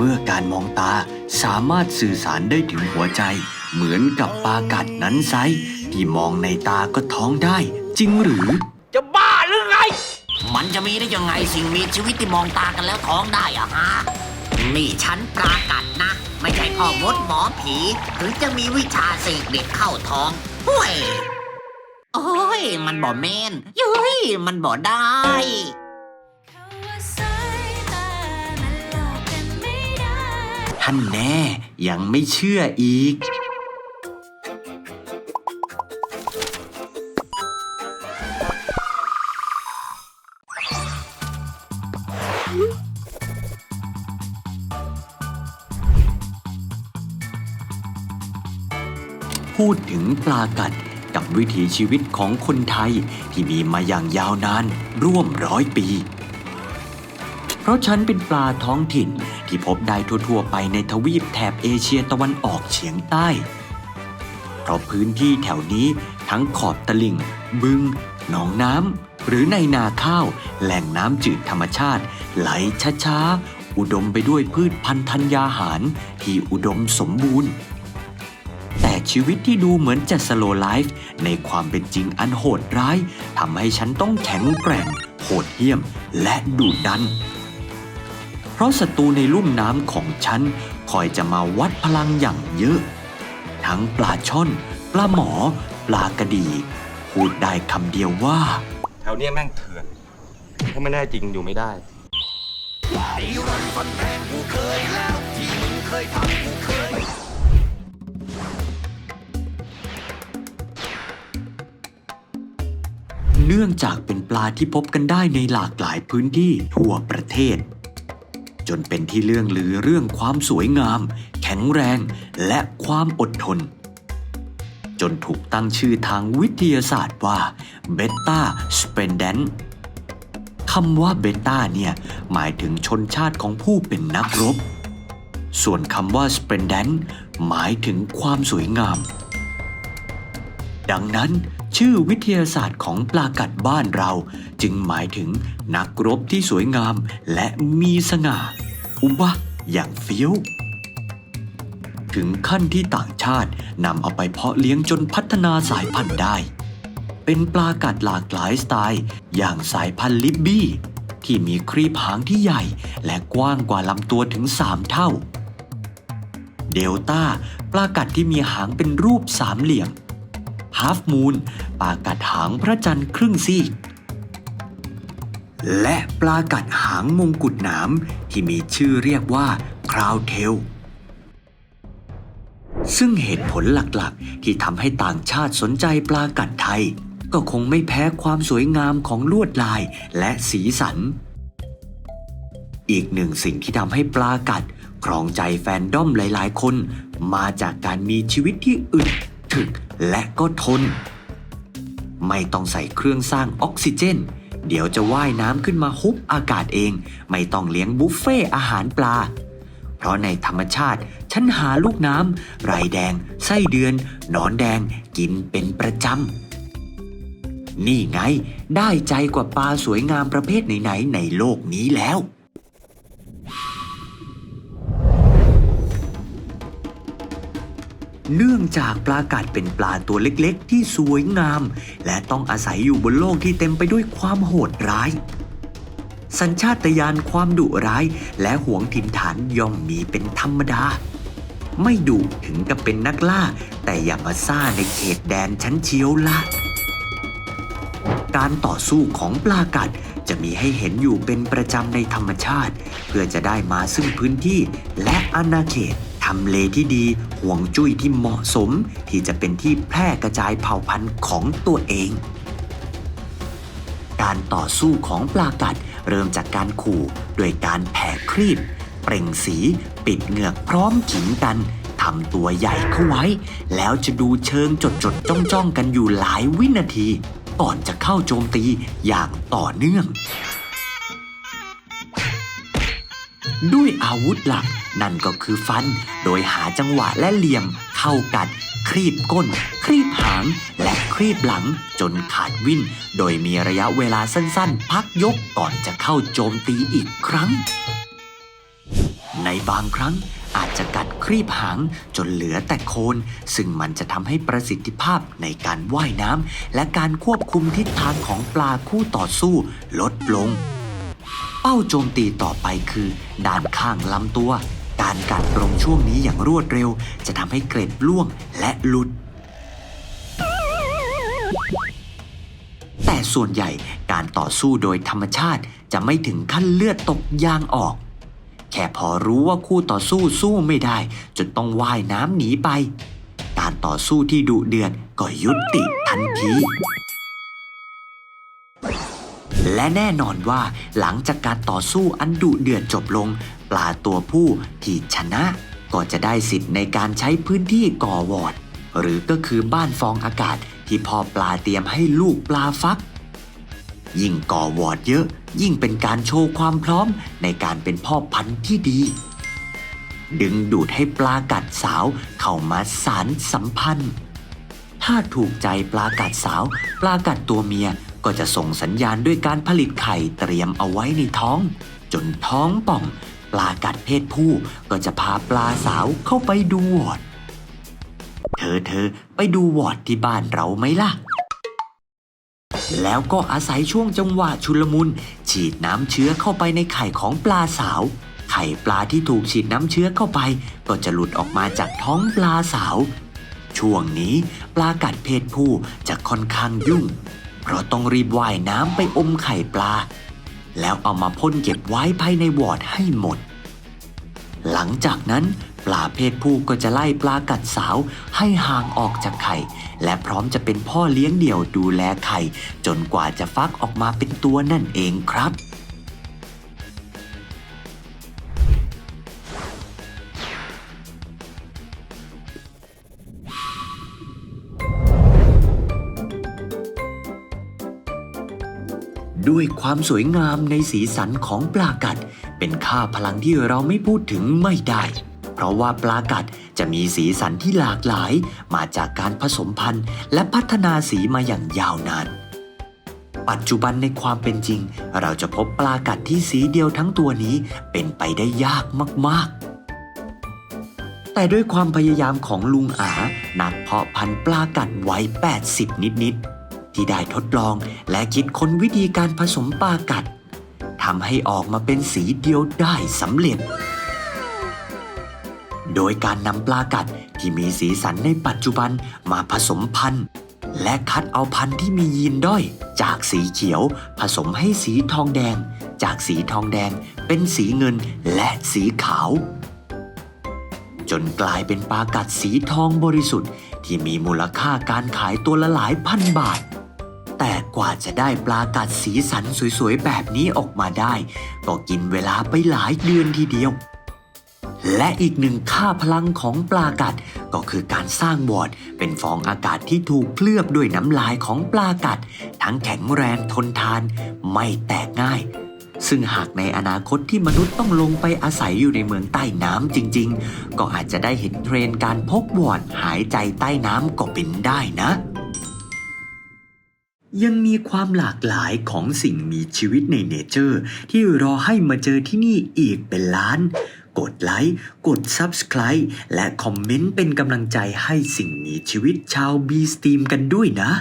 เมื่อการมองตาสามารถสื่อสารได้ถึงหัวใจ เหมือนกับปากัดนั้นไซที่มองในตาก็ท้องได้ จริงหรือ จะบ้าหรือไง มันจะมีได้ยังไงสิ่งมีชีวิตที่มองตากันแล้วท้องได้อะฮะ นี่ฉันปากัดนะ ไม่ใช่พ่อมดหมอผี ถึงจะมีวิชาเสกเด็กเข้าท้องห้วยโอ้ย มันบ่แมนเย้ย มันบ่ได้ ท่านแน่ ยังไม่เชื่ออีก พูดถึงปลากัดกับวิถีชีวิตของคนไทยที่มีมาอย่างยาวนานร่วมร้อยปี ราะฉันเป็นปลาท้องถิ่นที่พบได้ทั่วๆ ไปในทวีปแถบเอเชียตะวันออกเฉียงใต้ เพราะพื้นที่แถวนี้ทั้งขอบตลิ่ง บึง หนองน้ำ หรือในนาข้าว แหล่งน้ำจืดธรรมชาติ ไหลช้าๆ อุดมไปด้วยพืชพันธุ์ธัญญาหาร ที่อุดมสมบูรณ์ แต่ชีวิตที่ดูเหมือนจะสโลไลฟ์ในความเป็นจริงอันโหดร้ายทำให้ฉันต้องแข็งแกร่ง โหดเหี้ยม และดุดัน เพราะศัตรูในลุ่มน้ำของฉันคอยจะมาวัดพลังอย่างเยอะ ทั้งปลาช่อน ปลาหมอ ปลากระดี พูดได้คำเดียวว่า แถวเนี้ยแม่งเถื่อน ถ้าไม่แน่จริงอยู่ไม่ได้ เนื่องจากเป็นปลาที่พบกันได้ในหลากหลายพื้นที่ทั่วประเทศ จนเป็นที่เรื่องลือเรื่องความสวยงาม แข็งแรง และความอดทน จนถูกตั้งชื่อทางวิทยาศาสตร์ว่าเบต้าสเปนเดนคำว่าเบต้าเนี่ย หมายถึงชนชาติของผู้เป็นนักรบ ส่วนคำว่าสเปนเดนหมายถึงความสวยงาม ดังนั้นชื่อวิทยาศาสตร์ของปลากัดบ้านเรา จึงหมายถึงนักรบที่สวยงามและมีสง่า อุบะอย่างเฟี้ยว ถึงขั้นที่ต่างชาตินำเอาไปเพาะเลี้ยงจนพัฒนาสายพันธุ์ได้ เป็นปลากัดหลากหลายสไตล์ อย่างสายพันธุ์ลิบบี้ ที่มีครีบหางที่ใหญ่และกว้างกว่าลำตัวถึง 3 เท่า เดลต้าปลากัดที่มีหางเป็นรูปสามเหลี่ยมฮาฟมูนปลากัดหางพระจันทร์ครึ่งซีก และปลากัดหางมงกุฎหนามที่มีชื่อเรียกว่าคราวเทล ซึ่งเหตุผลหลักๆ ที่ทำให้ต่างชาติสนใจปลากัดไทย ก็คงไม่แพ้ความสวยงามของลวดลายและสีสัน อีกหนึ่งสิ่งที่ทำให้ปลากัดครองใจแฟนด้อมหลายๆ คน มาจากการมีชีวิตที่อึดถึกและก็ทน ไม่ต้องใส่เครื่องสร้างออกซิเจน เดี๋ยวจะว่ายน้ำขึ้นมาฮุบอากาศเอง ไม่ต้องเลี้ยงบุฟเฟ่อาหารปลา เพราะในธรรมชาติ ฉันหาลูกน้ำไรแดง ไส้เดือน หนอนแดงกินเป็นประจำ นี่ไง ได้ใจกว่าปลาสวยงามประเภทไหนๆในโลกนี้แล้ว เนื่องจากปลากัดเป็นปลาตัวเล็กๆ ที่สวยงาม และต้องอาศัยอยู่บนโลกที่เต็มไปด้วยความโหดร้าย สัญชาตญาณความดุร้าย และหวงถิ่นฐานย่อมมีเป็นธรรมดา ไม่ดุถึงกับเป็นนักล่า แต่อย่ามาซ่าในเขตแดนชั้นเชียวละการต่อสู้ของปลากัดจะมีให้เห็นอยู่เป็นประจำในธรรมชาติ เพื่อจะได้มาซึ่งพื้นที่และอาณาเขต ทำเลที่ดีห่วงจุ้ยที่เหมาะสม ที่จะเป็นที่แพร่กระจายเผ่าพันธุ์ของตัวเอง การต่อสู้ของปลากัดเริ่มจากการขู่โดยการแผ่ครีบ เปล่งสีปิดเหงือกพร้อมขิงกันทำตัวใหญ่เข้าไว้ แล้วจะดูเชิงจดจดจ้องจ้องกันอยู่หลายวินาที ก่อนจะเข้าโจมตีอย่างต่อเนื่อง ด้วยอาวุธหลัก นั่นก็คือฟัน โดยหาจังหวะและเหลี่ยม เข้ากัด ครีบก้น ครีบหาง และครีบหลังจนขาดวิ่น โดยมีระยะเวลาสั้นๆ พักยกก่อนจะเข้าโจมตีอีกครั้ง ในบางครั้งอาจจะกัดครีบหางจนเหลือแต่โคน ซึ่งมันจะทำให้ประสิทธิภาพในการว่ายน้ำและการควบคุมทิศทางของปลาคู่ต่อสู้ลดลง เป้าโจมตีต่อไปคือ ด้านข้างลำตัว การกัดตรงช่วงนี้อย่างรวดเร็ว จะทำให้เกล็ดร่วงและหลุด แต่ส่วนใหญ่การต่อสู้โดยธรรมชาติจะไม่ถึงขั้นเลือดตกยางออก แค่พอรู้ว่าคู่ต่อสู้สู้ไม่ได้ จนต้องว่ายน้ำหนีไป การต่อสู้ที่ดุเดือดก็ยุติทันที และแน่นอนว่าหลังจากการต่อสู้อันดุเดือดจบลง ปลาตัวผู้ที่ชนะ ก็จะได้สิทธิ์ในการใช้พื้นที่ก่อวอร์ดหรือก็คือบ้านฟองอากาศที่พ่อปลาเตรียมให้ลูกปลาฟัก ยิ่งก่อวอร์ดเยอะ ยิ่งเป็นการโชว์ความพร้อมในการเป็นพ่อพันธุ์ที่ดี ดึงดูดให้ปลากัดสาวเข้ามาสารสัมพันธ์ ถ้าถูกใจปลากัดสาว ปลากัดตัวเมีย ก็จะส่งสัญญาณด้วยการผลิตไข่เตรียมเอาไว้ในท้อง จนท้องป่อง ปลากัดเพศผู้ก็จะพาปลาสาวเข้าไปดูวอดเธอเธอไปดูวอดที่บ้านเราไหมล่ะ แล้วก็อาศัยช่วงจังหวะชุลมุน ฉีดน้ำเชื้อเข้าไปในไข่ของปลาสาว ไข่ปลาที่ถูกฉีดน้ำเชื้อเข้าไป ก็จะหลุดออกมาจากท้องปลาสาว ช่วงนี้ปลากัดเพศผู้จะค่อนข้างยุ่ง เพราะต้องรีบว่ายน้ำไปอมไข่ปลา แล้วเอามาพ่นเก็บไว้ภายในวอร์ดให้หมด หลังจากนั้นปลาเพศผู้ก็จะไล่ปลากัดสาวให้ห่างออกจากไข่ และพร้อมจะเป็นพ่อเลี้ยงเดี่ยวดูแลไข่ จนกว่าจะฟักออกมาเป็นตัวนั่นเองครับ ด้วยความสวยงามในสีสันของปลากัด เป็นค่าพลังที่เราไม่พูดถึงไม่ได้ เพราะว่าปลากัดจะมีสีสันที่หลากหลาย มาจากการผสมพันธุ์ และพัฒนาสีมาอย่างยาวนานปัจจุบันในความเป็นจริง เราจะพบปลากัดที่สีเดียวทั้งตัวนี้เป็นไปได้ยากมากๆ แต่ด้วยความพยายามของลุงอา นักเพาะพันธุ์ปลากัดไว้ 80 นิดๆ ที่ได้ทดลองและคิดค้นวิธีการผสมปลากัดทำให้ออกมาเป็นสีเดียวได้สำเร็จ โดยการนำปลากัดที่มีสีสันในปัจจุบันมาผสมพันธุ์ และคัดเอาพันธุ์ที่มียีนด้อย จากสีเขียวผสมให้สีทองแดง จากสีทองแดงเป็นสีเงินและสีขาว จนกลายเป็นปลากัดสีทองบริสุทธิ์ ที่มีมูลค่าการขายตัวละหลายพันบาท แต่กว่าจะได้ปลากัดสีสันสวยๆ แบบนี้ออกมาได้ ก็กินเวลาไปหลายเดือนทีเดียว และอีกหนึ่งค่าพลังของปลากัด ก็คือการสร้างวอดเป็นฟองอากาศที่ถูกเคลือบด้วยน้ำลายของปลากัด ทั้งแข็งแรงทนทาน ไม่แตกง่าย ซึ่งหากในอนาคตที่มนุษย์ต้องลงไปอาศัยอยู่ในเมืองใต้น้ำจริง ๆ ก็อาจจะได้เห็นเทรนการพกวอดหายใจใต้น้ำก็เป็นได้นะ ยังมีความหลากหลายของสิ่งมีชีวิตในเนเจอร์ ที่รอให้มาเจอที่นี่อีกเป็นล้าน กดไลค์ กด Subscribe และคอมเมนต์เป็นกำลังใจให้สิ่งมีชีวิตชาวบีสตีมกันด้วยนะ